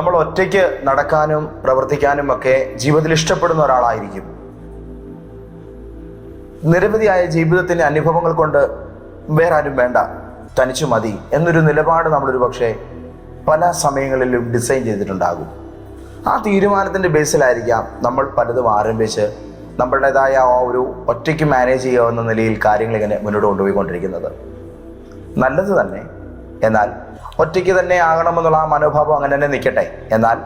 നമ്മൾ ഒറ്റയ്ക്ക് നടക്കാനും പ്രവർത്തിക്കാനും ഒക്കെ ജീവിതത്തിൽ ഇഷ്ടപ്പെടുന്ന ഒരാളായിരിക്കും. നിരവധിയായ ജീവിതത്തിന്റെ അനുഭവങ്ങൾ കൊണ്ട് വേറെ ആരും വേണ്ട തനിച്ചു മതി എന്നൊരു നിലപാട് നമ്മളൊരു പക്ഷേ പല സമയങ്ങളിലും ഡിസൈൻ ചെയ്തിട്ടുണ്ടാകും. ആ തീരുമാനത്തിന്റെ ബേസിലായിരിക്കാം നമ്മൾ പലതും ആരംഭിച്ച് നമ്മളുടേതായ ആ ഒരു ഒറ്റയ്ക്ക് മാനേജ് ചെയ്യാവുന്ന നിലയിൽ കാര്യങ്ങൾ ഇങ്ങനെ മുന്നോട്ട് കൊണ്ടുപോയിക്കൊണ്ടിരിക്കുന്നത്. നല്ലത് തന്നെ. എന്നാൽ ഒറ്റയ്ക്ക് തന്നെ ആകണമെന്നുള്ള ആ മനോഭാവം അങ്ങനെ തന്നെ നിൽക്കട്ടെ. എന്നാൽ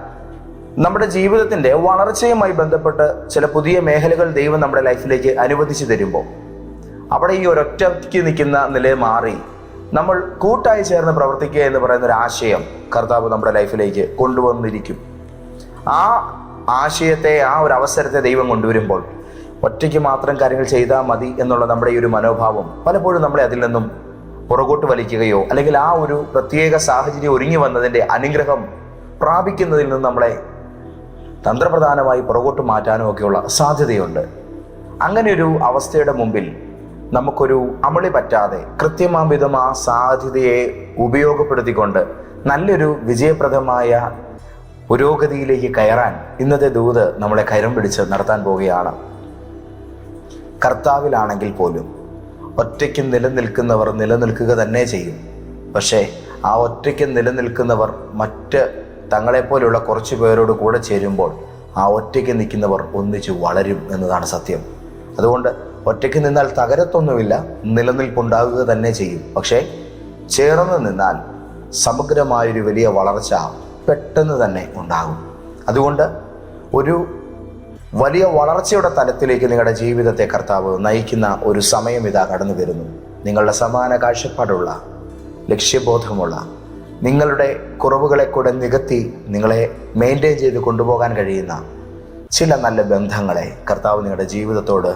നമ്മുടെ ജീവിതത്തിന്റെ വളർച്ചയുമായി ബന്ധപ്പെട്ട് ചില പുതിയ മേഖലകൾ ദൈവം നമ്മുടെ ലൈഫിലേക്ക് അനുവദിച്ചു തരുമ്പോൾ അവിടെ ഈ ഒരൊറ്റയ്ക്ക് നിൽക്കുന്ന നില മാറി നമ്മൾ കൂട്ടായി ചേർന്ന് പ്രവർത്തിക്കുക എന്ന് പറയുന്ന ഒരു ആശയം കർത്താവ് നമ്മുടെ ലൈഫിലേക്ക് കൊണ്ടുവന്നിരിക്കും. ആ ആശയത്തെ ആ ഒരു അവസരത്തെ ദൈവം കൊണ്ടുവരുമ്പോൾ ഒറ്റയ്ക്ക് മാത്രം കാര്യങ്ങൾ ചെയ്താൽ മതി എന്നുള്ള നമ്മുടെ ഈ ഒരു മനോഭാവം പലപ്പോഴും നമ്മളെ അതിൽ നിന്നും പുറകോട്ട് വലിക്കുകയോ അല്ലെങ്കിൽ ആ ഒരു പ്രത്യേക സാഹചര്യം ഒരുങ്ങി വന്നതിന്റെ അനുഗ്രഹം പ്രാപിക്കുന്നതിൽ നിന്ന് നമ്മളെ തന്ത്രപ്രധാനമായി പുറകോട്ട് മാറ്റാനും ഒക്കെയുള്ള സാധ്യതയുണ്ട്. അങ്ങനെ ഒരു അവസ്ഥയുടെ മുമ്പിൽ നമുക്കൊരു അമളി പറ്റാതെ കൃത്യമാം വിധം ആ സാധ്യതയെ ഉപയോഗപ്പെടുത്തിക്കൊണ്ട് നല്ലൊരു വിജയപ്രദമായ പുരോഗതിയിലേക്ക് കയറാൻ ഇന്നത്തെ ദൂത് നമ്മളെ കരം പിടിച്ച് നടത്താൻ പോവുകയാണ്. കർത്താവിലാണെങ്കിൽ പോലും ഒറ്റയ്ക്ക് നിലനിൽക്കുന്നവർ നിലനിൽക്കുക തന്നെ ചെയ്യും. പക്ഷേ ആ ഒറ്റയ്ക്ക് നിലനിൽക്കുന്നവർ മറ്റ് തങ്ങളെപ്പോലെയുള്ള കുറച്ച് പേരോട് കൂടെ ചേരുമ്പോൾ ആ ഒറ്റയ്ക്ക് നിൽക്കുന്നവർ ഒന്നിച്ച് വളരും എന്നതാണ് സത്യം. അതുകൊണ്ട് ഒറ്റയ്ക്ക് നിന്നാൽ തകരത്തൊന്നുമില്ല നിലനിൽപ്പുണ്ടാകുക തന്നെ ചെയ്യും. പക്ഷേ ചേർന്ന് നിന്നാൽ സമഗ്രമായൊരു വലിയ വളർച്ച പെട്ടെന്ന് തന്നെ ഉണ്ടാകും. അതുകൊണ്ട് ഒരു വലിയ വളർച്ചയുടെ തലത്തിലേക്ക് നിങ്ങളുടെ ജീവിതത്തെ കർത്താവ് നയിക്കുന്ന ഒരു സമയം ഇതാ കടന്നു വരുന്നു. നിങ്ങളുടെ സമാന കാഴ്ചപ്പാടുള്ള ലക്ഷ്യബോധമുള്ള നിങ്ങളുടെ കുറവുകളെ കൂടെ നികത്തി നിങ്ങളെ മെയിന്റെയിൻ ചെയ്ത് കൊണ്ടുപോകാൻ കഴിയുന്ന ചില നല്ല ബന്ധങ്ങളെ കർത്താവ് നിങ്ങളുടെ ജീവിതത്തോട്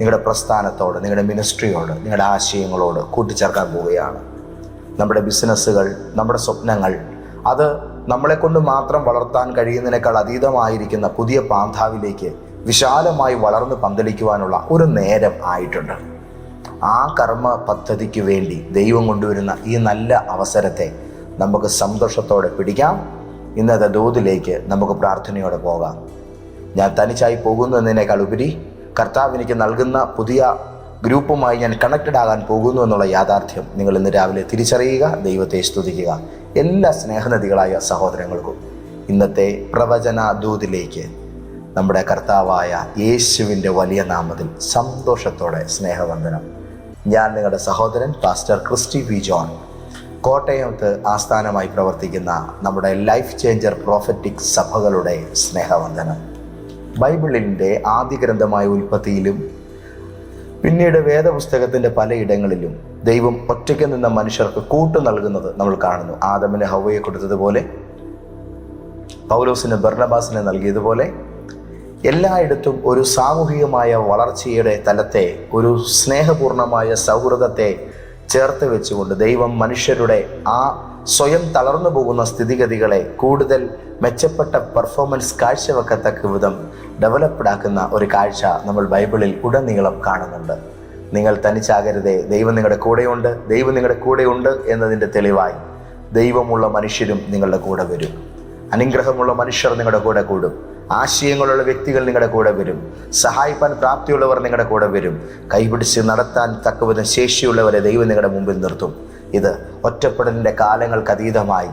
നിങ്ങളുടെ പ്രസ്ഥാനത്തോട് നിങ്ങളുടെ മിനിസ്ട്രിയോട് നിങ്ങളുടെ ആശയങ്ങളോട് കൂട്ടിച്ചേർക്കാൻ പോവുകയാണ്. നമ്മുടെ ബിസിനസ്സുകൾ നമ്മുടെ സ്വപ്നങ്ങൾ അത് നമ്മളെ കൊണ്ട് മാത്രം വളർത്താൻ കഴിയുന്നതിനേക്കാൾ അതീതമായിരിക്കുന്ന പുതിയ പാന്താവിലേക്ക് വിശാലമായി വളർന്ന് പന്തലിക്കുവാനുള്ള ഒരു നേരം ആയിട്ടുണ്ട്. ആ കർമ്മ പദ്ധതിക്ക് വേണ്ടി ദൈവം കൊണ്ടുവരുന്ന ഈ നല്ല അവസരത്തെ നമുക്ക് സന്തോഷത്തോടെ പിടിക്കാം. ഇന്നത്തെ ദൂതിലേക്ക് നമുക്ക് പ്രാർത്ഥനയോടെ പോകാം. ഞാൻ തനിച്ചായി പോകുന്നു എന്നതിനേക്കാൾ ഉപരി കർത്താവ് എനിക്ക് നൽകുന്ന പുതിയ ഗ്രൂപ്പുമായി ഞാൻ കണക്റ്റഡ് ആകാൻ പോകുന്നു എന്നുള്ള യാഥാർത്ഥ്യം നിങ്ങൾ ഇന്ന് രാവിലെ തിരിച്ചറിയുക ദൈവത്തെ സ്തുതിക്കുക. എല്ലാ സ്നേഹനദികളായ സഹോദരങ്ങൾക്കും ഇന്നത്തെ പ്രവചന ദൂതിലേക്ക് നമ്മുടെ കർത്താവായ യേശുവിന്റെ വലിയ നാമത്തിൽ സന്തോഷത്തോടെ സ്നേഹവന്ദനം. ഞാൻ നിങ്ങളുടെ സഹോദരൻ പാസ്റ്റർ ക്രിസ്റ്റി വി ജോൺ. കോട്ടയത്ത് ആസ്ഥാനമായി പ്രവർത്തിക്കുന്ന നമ്മുടെ ലൈഫ് ചേഞ്ചർ പ്രോഫറ്റിക് സഭകളുടെ സ്നേഹവന്ദനം. ബൈബിളിന്റെ ആദ്യ ഗ്രന്ഥമായ ഉൽപ്പത്തിയിലും പിന്നീട് വേദപുസ്തകത്തിന്റെ പലയിടങ്ങളിലും ദൈവം ഒറ്റയ്ക്ക് നിന്ന മനുഷ്യർക്ക് കൂട്ടു നൽകുന്നത് നമ്മൾ കാണുന്നു. ആദമിന് ഹവയെ കൊടുത്തതുപോലെ പൗലോസിന് ബർണബാസിന് നൽകിയതുപോലെ എല്ലായിടത്തും ഒരു സാമൂഹികമായ വളർച്ചയുടെ തലത്തെ ഒരു സ്നേഹപൂർണമായ സൗഹൃദത്തെ ചേർത്ത് വെച്ചുകൊണ്ട് ദൈവം മനുഷ്യരുടെ ആ സ്വയം തളർന്നു പോകുന്ന സ്ഥിതിഗതികളെ കൂടുതൽ മെച്ചപ്പെട്ട പെർഫോമൻസ് കാഴ്ചവെക്കത്തക്ക വിധം ഡെവലപ്ഡാക്കുന്ന ഒരു കാഴ്ച നമ്മൾ ബൈബിളിൽ ഉടനീളം കാണുന്നുണ്ട്. നിങ്ങൾ തനിച്ചാകരുതേ ദൈവം നിങ്ങളുടെ കൂടെയുണ്ട് ദൈവം നിങ്ങളുടെ കൂടെയുണ്ട് എന്നതിന്റെ തെളിവായി ദൈവമുള്ള മനുഷ്യരും നിങ്ങളുടെ കൂടെ വരും. അനുഗ്രഹമുള്ള മനുഷ്യർ നിങ്ങളുടെ കൂടെ കൂടും. ആശയങ്ങളുള്ള വ്യക്തികൾ നിങ്ങളുടെ കൂടെ വരും. സഹായിപ്പാൻ പ്രാപ്തിയുള്ളവർ നിങ്ങളുടെ കൂടെ വരും. കൈപിടിച്ച് നടത്താൻ തക്കവിധം ശേഷിയുള്ളവരെ ദൈവം നിങ്ങളുടെ മുമ്പിൽ നിർത്തും. ഇത് ഒറ്റപ്പെടലിന്റെ കാലങ്ങൾക്ക് അതീതമായി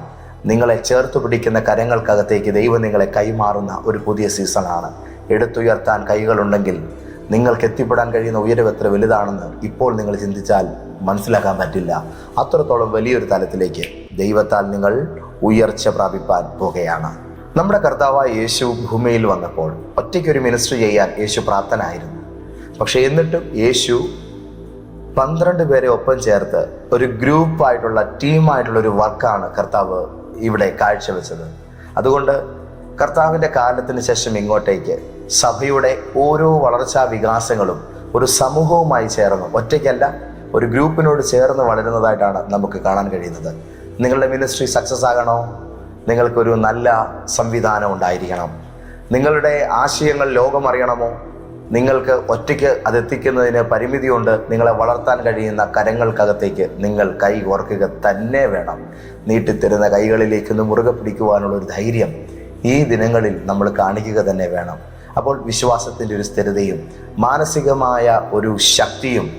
നിങ്ങളെ ചേർത്ത് പിടിക്കുന്ന കരങ്ങൾക്കകത്തേക്ക് ദൈവം നിങ്ങളെ കൈമാറുന്ന ഒരു പുതിയ സീസണാണ്. എടുത്തുയർത്താൻ കൈകളുണ്ടെങ്കിൽ നിങ്ങൾക്ക് എത്തിപ്പെടാൻ കഴിയുന്ന ഉയരം എത്ര വലുതാണെന്ന് ഇപ്പോൾ നിങ്ങൾ ചിന്തിച്ചാൽ മനസ്സിലാക്കാൻ പറ്റില്ല. അത്രത്തോളം വലിയൊരു തലത്തിലേക്ക് ദൈവത്താൽ നിങ്ങൾ ഉയർച്ച പ്രാപിപ്പാൻ പോകുകയാണ്. നമ്മുടെ കർത്താവായ യേശു ഭൂമിയിൽ വന്നപ്പോൾ ഒറ്റയ്ക്കൊരു മിനിസ്റ്റർ ചെയ്യാൻ യേശു പ്രാപ്തനായിരുന്നു. പക്ഷെ എന്നിട്ടും യേശു പന്ത്രണ്ട് പേരെ ഒപ്പം ചേർത്ത് ഒരു ഗ്രൂപ്പായിട്ടുള്ള ടീമായിട്ടുള്ള ഒരു വർക്കാണ് കർത്താവ് ഇവിടെ കാഴ്ചവെച്ചത്. അതുകൊണ്ട് കർത്താവിന്റെ കാലത്തിന് ശേഷം ഇങ്ങോട്ടേക്ക് സഭയുടെ ഓരോ വളർച്ചാ വികാസങ്ങളും ഒരു സമൂഹവുമായി ചേർന്ന് ഒറ്റയ്ക്കല്ല ഒരു ഗ്രൂപ്പിനോട് ചേർന്ന് വളരുന്നതായിട്ടാണ് നമുക്ക് കാണാൻ കഴിയുന്നത്. നിങ്ങളുടെ മിനിസ്ട്രി സക്സസ് ആകണോ? നിങ്ങൾക്കൊരു നല്ല സംവിധാനം ഉണ്ടായിരിക്കണം. നിങ്ങളുടെ ആശയങ്ങൾ ലോകം അറിയണമോ? നിങ്ങൾക്ക് ഒറ്റയ്ക്ക് അതെത്തിക്കുന്നതിന് പരിമിതിയുണ്ട്. നിങ്ങളെ വളർത്താൻ കഴിയുന്ന കരങ്ങൾക്കകത്തേക്ക് നിങ്ങൾ കൈ ഓർക്കുക തന്നെ വേണം. നീട്ടിത്തരുന്ന കൈകളിലേക്ക് ഒന്ന് മുറുകെ പിടിക്കുവാനുള്ള ഒരു ധൈര്യം ഈ ദിനങ്ങളിൽ നമ്മൾ കാണിക്കുക തന്നെ വേണം. അപ്പോൾ വിശ്വാസത്തിന്റെ ഒരു സ്ഥിരതയും മാനസികമായ ഒരു ശക്തിയും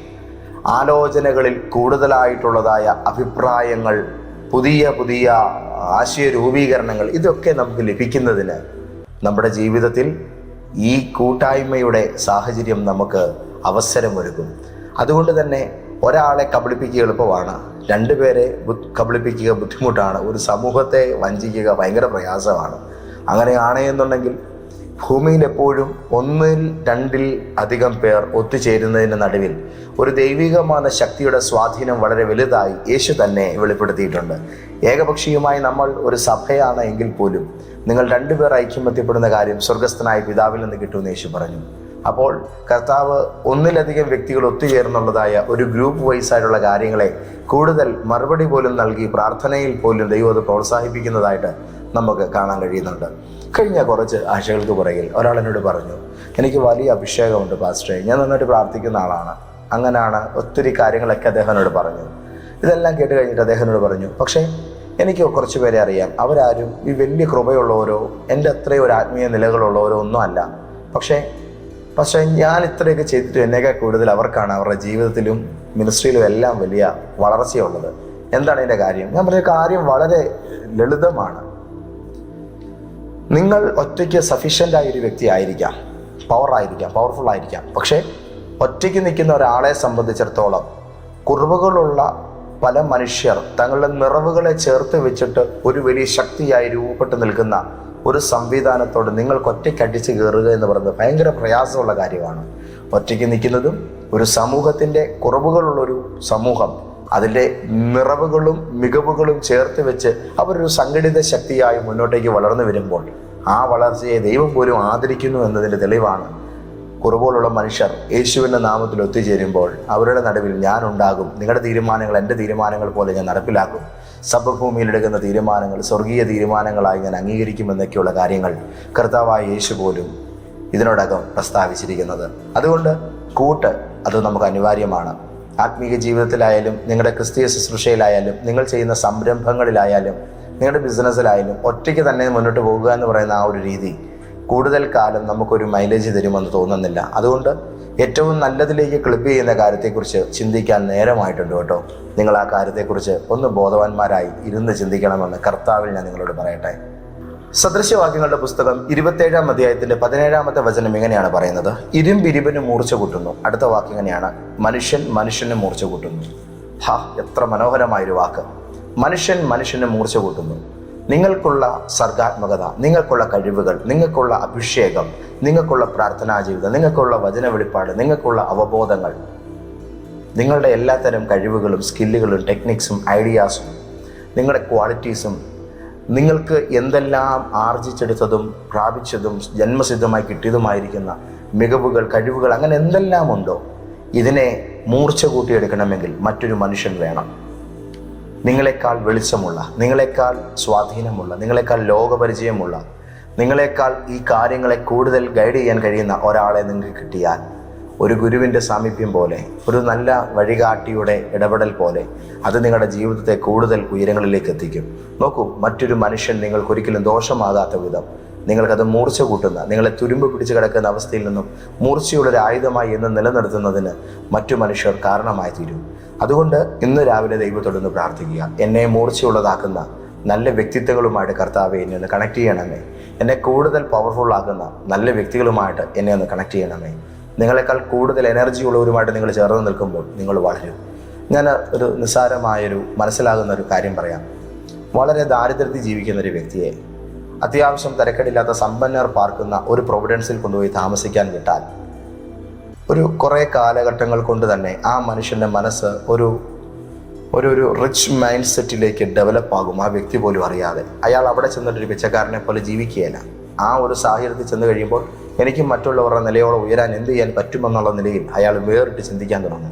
ആലോചനകളിൽ കൂടുതലായിട്ടുള്ളതായ അഭിപ്രായങ്ങൾ പുതിയ പുതിയ ആശയ രൂപീകരണങ്ങൾ ഇതൊക്കെ നമുക്ക് ലഭിക്കുന്നതിന് നമ്മുടെ ജീവിതത്തിൽ ഈ കൂട്ടായ്മയുടെ സാഹചര്യം നമുക്ക് അവസരമൊരുക്കും. അതുകൊണ്ട് തന്നെ ഒരാളെ കബളിപ്പിക്കുക എളുപ്പമാണ്. രണ്ടുപേരെ കബളിപ്പിക്കുക ബുദ്ധിമുട്ടാണ്. ഒരു സമൂഹത്തെ വഞ്ചിക്കുക ഭയങ്കര പ്രയാസമാണ്. അങ്ങനെയാണ് എന്നുണ്ടെങ്കിൽ ഭൂമിയിൽ എപ്പോഴും ഒന്നിൽ രണ്ടിൽ അധികം പേർ ഒത്തുചേരുന്നതിന് നടുവിൽ ഒരു ദൈവികമായ ശക്തിയുടെ സ്വാധീനം വളരെ വലുതായി യേശു തന്നെ വെളിപ്പെടുത്തിയിട്ടുണ്ട്. ഏകപക്ഷീയമായി നമ്മൾ ഒരു സഭയാണ് എങ്കിൽ പോലും നിങ്ങൾ രണ്ടുപേർ ഐക്യമത്യപ്പെടുന്ന കാര്യം സ്വർഗസ്ഥനായ പിതാവിൽ നിന്ന് കിട്ടുമെന്ന് യേശു പറഞ്ഞു. അപ്പോൾ കർത്താവ് ഒന്നിലധികം വ്യക്തികൾ ഒത്തുചേർന്നുള്ളതായ ഒരു ഗ്രൂപ്പ് വൈസ് ആയിട്ടുള്ള കാര്യങ്ങളെ കൂടുതൽ മറുപടി പോലും നൽകി പ്രാർത്ഥനയിൽ പോലും ദൈവം അത് പ്രോത്സാഹിപ്പിക്കുന്നതായിട്ട് നമുക്ക് കാണാൻ കഴിയുന്നുണ്ട്. കഴിഞ്ഞ കുറച്ച് ആഴ്ചകൾക്ക് പുറകിൽ ഒരാൾ എന്നോട് പറഞ്ഞു എനിക്ക് വലിയ അഭിഷേകമുണ്ട് പാസ്റ്ററെ. ഞാൻ നന്നായിട്ട് പ്രാർത്ഥിക്കുന്ന ആളാണ്. അങ്ങനെയാണ് ഒത്തിരി കാര്യങ്ങളൊക്കെ അദ്ദേഹം എന്നോട് പറഞ്ഞു. ഇതെല്ലാം കേട്ട് കഴിഞ്ഞിട്ട് അദ്ദേഹം എന്നോട് പറഞ്ഞു പക്ഷേ എനിക്ക് കുറച്ച് പേരെ അറിയാം. അവരാരും ഈ വലിയ കൃപയുള്ളവരോ എന്റെ അത്രയും ഒരു ആത്മീയ നിലകളുള്ളവരോ ഒന്നും അല്ല. പക്ഷേ പക്ഷേ ഞാൻ ഇത്രയൊക്കെ ചെയ്തിട്ട് എന്നേക്കാൾ കൂടുതൽ അവർക്കാണ് അവരുടെ ജീവിതത്തിലും മിനിസ്ട്രിയിലും എല്ലാം വലിയ വളർച്ചയുള്ളത്. എന്താണ് ഇതിന്റെ കാര്യം? ഞാൻ പറഞ്ഞ കാര്യം വളരെ ലളിതമാണ്. നിങ്ങൾ ഒറ്റയ്ക്ക് സഫീഷ്യന്റ് ആയ ഒരു വ്യക്തി ആയിരിക്കാം. പവർ ആയിരിക്കാം പവർഫുൾ ആയിരിക്കാം. പക്ഷേ ഒറ്റയ്ക്ക് നിൽക്കുന്ന ഒരാളെ സംബന്ധിച്ചിടത്തോളം കുറവുകളുള്ള പല മനുഷ്യർ തങ്ങളുടെ നിറവുകളെ ചേർത്ത് വെച്ചിട്ട് ഒരു വലിയ ശക്തിയായി രൂപപ്പെട്ട് നിൽക്കുന്ന ഒരു സംവിധാനത്തോട് നിങ്ങൾക്ക് ഒറ്റയ്ക്ക് അടിച്ച് കയറുക എന്ന് പറയുന്നത് ഭയങ്കര പ്രയാസമുള്ള കാര്യമാണ്. ഒറ്റയ്ക്ക് നിൽക്കുന്നതും ഒരു സമൂഹത്തിന്റെ കുറവുകളുള്ളൊരു സമൂഹം അതിന്റെ നിറവുകളും മികവുകളും ചേർത്ത് വെച്ച് അവരൊരു സംഘടിത ശക്തിയായി മുന്നോട്ടേക്ക് വളർന്നു വരുമ്പോൾ ആ വളർച്ചയെ ദൈവം പോലും ആദരിക്കുന്നു എന്നതിന്റെ തെളിവാണ് കുറവുകളുള്ള മനുഷ്യർ യേശുവിന്റെ നാമത്തിൽ ഒത്തുചേരുമ്പോൾ അവരുടെ നടുവിൽ ഞാൻ ഉണ്ടാകും നിങ്ങളുടെ തീരുമാനങ്ങൾ എന്റെ തീരുമാനങ്ങൾ പോലെ ഞാൻ നടപ്പിലാക്കും. സഭഭൂമിയിൽ എടുക്കുന്ന തീരുമാനങ്ങൾ സ്വർഗീയ തീരുമാനങ്ങളായി ഞാൻ അംഗീകരിക്കുമെന്നൊക്കെയുള്ള കാര്യങ്ങൾ കർത്താവായ യേശു പോലും ഇതിനോടകം പ്രസ്താവിച്ചിരിക്കുന്നത്. അതുകൊണ്ട് കൂട്ട് അത് നമുക്ക് അനിവാര്യമാണ്. ആത്മീയ ജീവിതത്തിലായാലും നിങ്ങളുടെ ക്രിസ്തീയ ശുശ്രൂഷയിലായാലും നിങ്ങൾ ചെയ്യുന്ന സംരംഭങ്ങളിലായാലും നിങ്ങളുടെ ബിസിനസ്സിലായാലും ഒറ്റയ്ക്ക് തന്നെ മുന്നോട്ട് പോകുക എന്ന് പറയുന്ന ആ ഒരു രീതി കൂടുതൽ കാലം നമുക്കൊരു മൈലേജ് തരുമെന്ന് തോന്നുന്നില്ല. അതുകൊണ്ട് ഏറ്റവും നല്ലതിലേക്ക് ക്ലിപ്പ് ചെയ്യുന്ന കാര്യത്തെക്കുറിച്ച് ചിന്തിക്കാൻ നേരമായിട്ടുണ്ട് കേട്ടോ. നിങ്ങൾ ആ കാര്യത്തെക്കുറിച്ച് ഒന്ന് ബോധവാന്മാരായി ഇരുന്ന് ചിന്തിക്കണമെന്ന് കർത്താവിൽ ഞാൻ നിങ്ങളോട് പറയട്ടെ. സദൃശ്യവാക്യങ്ങളുടെ പുസ്തകം ഇരുപത്തേഴാം അധ്യായത്തിന്റെ പതിനേഴാമത്തെ വചനം ഇങ്ങനെയാണ് പറയുന്നത്? ഇരുമ്പിരിബിന് മൂർച്ച കൂട്ടുന്നു. അടുത്ത വാക്ക് ഇങ്ങനെയാണ് മനുഷ്യൻ മനുഷ്യന് മൂർച്ച കൂട്ടുന്നു. ഹാ എത്ര മനോഹരമായൊരു വാക്ക്. മനുഷ്യൻ മനുഷ്യന് മൂർച്ച കൂട്ടുന്നു. നിങ്ങൾക്കുള്ള സർഗാത്മകത നിങ്ങൾക്കുള്ള കഴിവുകൾ നിങ്ങൾക്കുള്ള അഭിഷേകം നിങ്ങൾക്കുള്ള പ്രാർത്ഥനാ ജീവിതം നിങ്ങൾക്കുള്ള വചന വെളിപ്പാട് നിങ്ങൾക്കുള്ള അവബോധങ്ങൾ നിങ്ങളുടെ എല്ലാത്തരം കഴിവുകളും സ്കില്ലുകളും ടെക്നിക്സും ഐഡിയാസും നിങ്ങളുടെ ക്വാളിറ്റീസും നിങ്ങൾക്ക് എന്തെല്ലാം ആർജിച്ചെടുത്തതും പ്രാപിച്ചതും ജന്മസിദ്ധമായി കിട്ടിയതുമായിരിക്കുന്ന മികവുകൾ കഴിവുകൾ അങ്ങനെ എന്തെല്ലാം ഉണ്ടോ? ഇതിനെ മൂർച്ച കൂട്ടിയെടുക്കണമെങ്കിൽ മറ്റൊരു മനുഷ്യൻ വേണം. നിങ്ങളെക്കാൾ വെളിച്ചമുള്ള നിങ്ങളെക്കാൾ സ്വാധീനമുള്ള നിങ്ങളെക്കാൾ ലോകപരിചയമുള്ള നിങ്ങളെക്കാൾ ഈ കാര്യങ്ങളെ കൂടുതൽ ഗൈഡ് ചെയ്യാൻ കഴിയുന്ന ഒരാളെ നിങ്ങൾക്ക് കിട്ടിയാൽ ഒരു ഗുരുവിന്റെ സാമീപ്യം പോലെ ഒരു നല്ല വഴികാട്ടിയുടെ ഇടപെടൽ പോലെ അത് നിങ്ങളുടെ ജീവിതത്തെ കൂടുതൽ ഉയരങ്ങളിലേക്ക് എത്തിക്കും. നോക്കൂ മറ്റൊരു മനുഷ്യൻ നിങ്ങൾക്കൊരിക്കലും ദോഷമാകാത്ത വിധം നിങ്ങൾക്കത് മൂർച്ച കൂട്ടുന്ന നിങ്ങളെ തുരുമ്പ് പിടിച്ച് കിടക്കുന്ന അവസ്ഥയിൽ നിന്നും മൂർച്ചയുള്ള ഒരു ആയുധമായി എന്ന് നിലനിർത്തുന്നതിന് മറ്റു മനുഷ്യർ കാരണമായി തീരും. അതുകൊണ്ട് ഇന്ന് രാവിലെ ദൈവത്തോടൊന്ന് പ്രാർത്ഥിക്കുക. എന്നെ മൂർച്ചയുള്ളതാക്കുന്ന നല്ല വ്യക്തിത്വങ്ങളുമായിട്ട് കർത്താവെ എന്നെ ഒന്ന് കണക്ട് ചെയ്യണമേ. എന്നെ കൂടുതൽ പവർഫുൾ ആക്കുന്ന നല്ല വ്യക്തികളുമായിട്ട് എന്നെ ഒന്ന് കണക്ട് ചെയ്യണമേ. നിങ്ങളെക്കാൾ കൂടുതൽ എനർജി ഉള്ളവരുമായിട്ട് നിങ്ങൾ ചേർന്ന് നിൽക്കുമ്പോൾ നിങ്ങൾ വളരും. ഞാൻ ഒരു നിസ്സാരമായൊരു മനസ്സിലാകുന്ന ഒരു കാര്യം പറയാം. വളരെ ദാരിദ്ര്യത്തിൽ ജീവിക്കുന്ന ഒരു വ്യക്തിയെ അത്യാവശ്യം തിരക്കടില്ലാത്ത സമ്പന്നർ പാർക്കുന്ന ഒരു പ്രൊവിഡൻസിൽ കൊണ്ടുപോയി താമസിക്കാൻ വിട്ടാൽ ഒരു കുറേ കാലഘട്ടങ്ങൾ കൊണ്ട് തന്നെ ആ മനുഷ്യന്റെ മനസ്സ് ഒരു ഒരു ഒരു റിച്ച് മൈൻഡ് സെറ്റിലേക്ക് ഡെവലപ്പ് ആകും. ആ വ്യക്തി പോലും അറിയാതെ. അയാൾ അവിടെ ചെന്നിട്ട് ഒരു പിച്ചക്കാരനെ പോലെ ജീവിക്കുകയില്ല. ആ ഒരു സാഹചര്യത്തിൽ ചെന്ന് കഴിയുമ്പോൾ എനിക്ക് മറ്റുള്ളവരുടെ നിലയോളം ഉയരാൻ എന്ത് ചെയ്യാൻ പറ്റുമെന്നുള്ള നിലയിൽ അയാൾ വേറിട്ട് ചിന്തിക്കാൻ തുടങ്ങി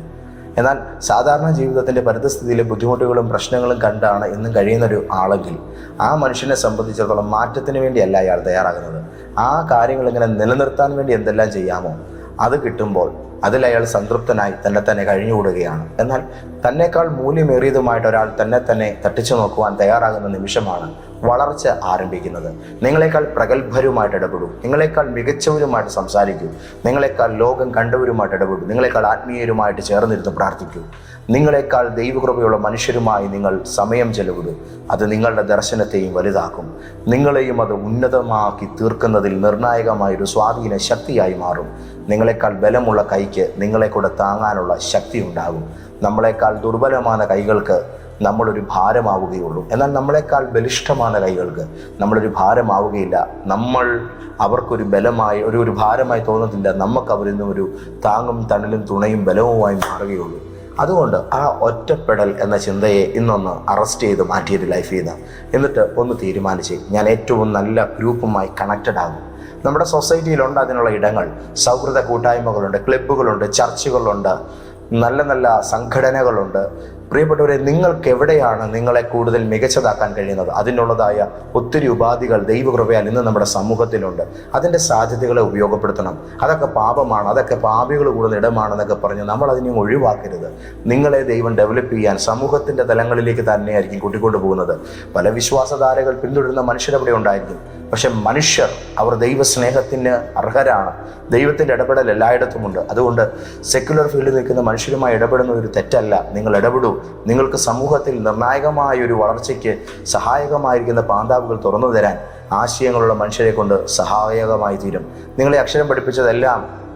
എന്നാൽ സാധാരണ ജീവിതത്തിന്റെ പരിതസ്ഥിതിയിലെ ബുദ്ധിമുട്ടുകളും പ്രശ്നങ്ങളും കണ്ടാണ് ഇന്നും കഴിയുന്ന ഒരു ആളെങ്കിൽ ആ മനുഷ്യനെ സംബന്ധിച്ചിടത്തോളം മാറ്റത്തിന് വേണ്ടിയല്ല അയാൾ തയ്യാറാകുന്നത്. ആ കാര്യങ്ങൾ ഇങ്ങനെ നിലനിർത്താൻ വേണ്ടി എന്തെല്ലാം ചെയ്യാമോ അത് കിട്ടുമ്പോൾ അതിൽ അയാൾ സംതൃപ്തനായി തന്നെ തന്നെ കഴിഞ്ഞുകൂടുകയാണ്. എന്നാൽ തന്നെക്കാൾ മൂല്യമേറിയതുമായിട്ട് ഒരാൾ തന്നെ തന്നെ തട്ടിച്ചു നോക്കുവാൻ തയ്യാറാകുന്ന നിമിഷമാണ് വളർച്ച ആരംഭിക്കുന്നത്. നിങ്ങളെക്കാൾ പ്രഗത്ഭരുമായിട്ട് ഇടപെടും. നിങ്ങളെക്കാൾ മികച്ചവരുമായിട്ട് സംസാരിക്കൂ. നിങ്ങളെക്കാൾ ലോകം കണ്ടവരുമായിട്ട് ഇടപെടും. നിങ്ങളെക്കാൾ ആത്മീയരുമായിട്ട് ചേർന്നിരുന്ന് പ്രാർത്ഥിക്കൂ. നിങ്ങളെക്കാൾ ദൈവകൃപയുള്ള മനുഷ്യരുമായി നിങ്ങൾ സമയം ചെലവിടും. അത് നിങ്ങളുടെ ദർശനത്തെയും വലുതാക്കും. നിങ്ങളെയും അത് ഉന്നതമാക്കി തീർക്കുന്നതിൽ നിർണായകമായൊരു സ്വാധീന ശക്തിയായി മാറും. നിങ്ങളെക്കാൾ ബലമുള്ള കൈക്ക് നിങ്ങളെ കൂടെ താങ്ങാനുള്ള ശക്തി ഉണ്ടാകും. നമ്മളെക്കാൾ ദുർബലമായ കൈകൾക്ക് നമ്മളൊരു ഭാരമാവുകയുള്ളൂ. എന്നാൽ നമ്മളെക്കാൾ ബലിഷ്ഠമായ കൈകൾക്ക് നമ്മളൊരു ഭാരമാവുകയില്ല. നമ്മൾ അവർക്കൊരു ബലമായി ഒരു ഒരു ഭാരമായി തോന്നത്തില്ല നമുക്ക് അവരിൽ ഒരു താങ്ങും തണലും തുണയും ബലവുമായി മാറുകയുള്ളൂ. അതുകൊണ്ട് ആ ഒറ്റപ്പെടൽ എന്ന ചിന്തയെ ഇന്നൊന്ന് അറസ്റ്റ് ചെയ്ത് മാറ്റിയത് ലൈഫ് ചെയ്ത്. എന്നിട്ട് ഒന്ന് തീരുമാനിച്ച് ഞാൻ ഏറ്റവും നല്ല ഗ്രൂപ്പുമായി കണക്റ്റഡ് ആകും. നമ്മുടെ സൊസൈറ്റിയിലുണ്ട് അതിനുള്ള ഇടങ്ങൾ. സൗഹൃദ കൂട്ടായ്മകളുണ്ട് ക്ലബ്ബുകളുണ്ട് ചർച്ചുകളുണ്ട് നല്ല നല്ല സംഘടനകളുണ്ട്. പ്രിയപ്പെട്ടവരെ നിങ്ങൾക്ക് എവിടെയാണ് നിങ്ങളെ കൂടുതൽ മികച്ചതാക്കാൻ കഴിയുന്നത്? അതിനുള്ളതായ ഒത്തിരി ഉപാധികൾ ദൈവകൃപയാൽ ഇന്ന് നമ്മുടെ സമൂഹത്തിലുണ്ട്. അതിന്റെ സാധ്യതകളെ ഉപയോഗപ്പെടുത്തണം. അതൊക്കെ പാപമാണ് അതൊക്കെ പാപികൾ കൂടുതൽ ഇടമാണെന്നൊക്കെ പറഞ്ഞ് നമ്മൾ അതിനെ ഒഴിവാക്കരുത്. നിങ്ങളെ ദൈവം ഡെവലപ്പ് ചെയ്യാൻ സമൂഹത്തിന്റെ തലങ്ങളിലേക്ക് തന്നെയായിരിക്കും കൂട്ടിക്കൊണ്ടു പോകുന്നത് പല വിശ്വാസധാരകൾ പിന്തുടരുന്ന മനുഷ്യരവിടെ ഉണ്ടായിരിക്കും. പക്ഷെ മനുഷ്യർ അവർ ദൈവസ്നേഹത്തിന് അർഹരാണ്. ദൈവത്തിന്റെ ഇടപെടൽ എല്ലായിടത്തുമുണ്ട്. അതുകൊണ്ട് സെക്യുലർ ഫീൽഡിൽ നിൽക്കുന്ന മനുഷ്യരുമായി ഇടപെടുന്ന ഒരു തെറ്റല്ല. നിങ്ങൾ ഇടപെടൂ. നിങ്ങൾക്ക് സമൂഹത്തിൽ നിർണായകമായ ഒരു വളർച്ചയ്ക്ക് സഹായകമായിരിക്കുന്ന പാന്താവുകൾ തുറന്നു തരാൻ ആശയങ്ങളുള്ള മനുഷ്യരെ കൊണ്ട് സഹായകമായി തീരും. നിങ്ങളെ അക്ഷരം പഠിപ്പിച്ചതെല്ലാം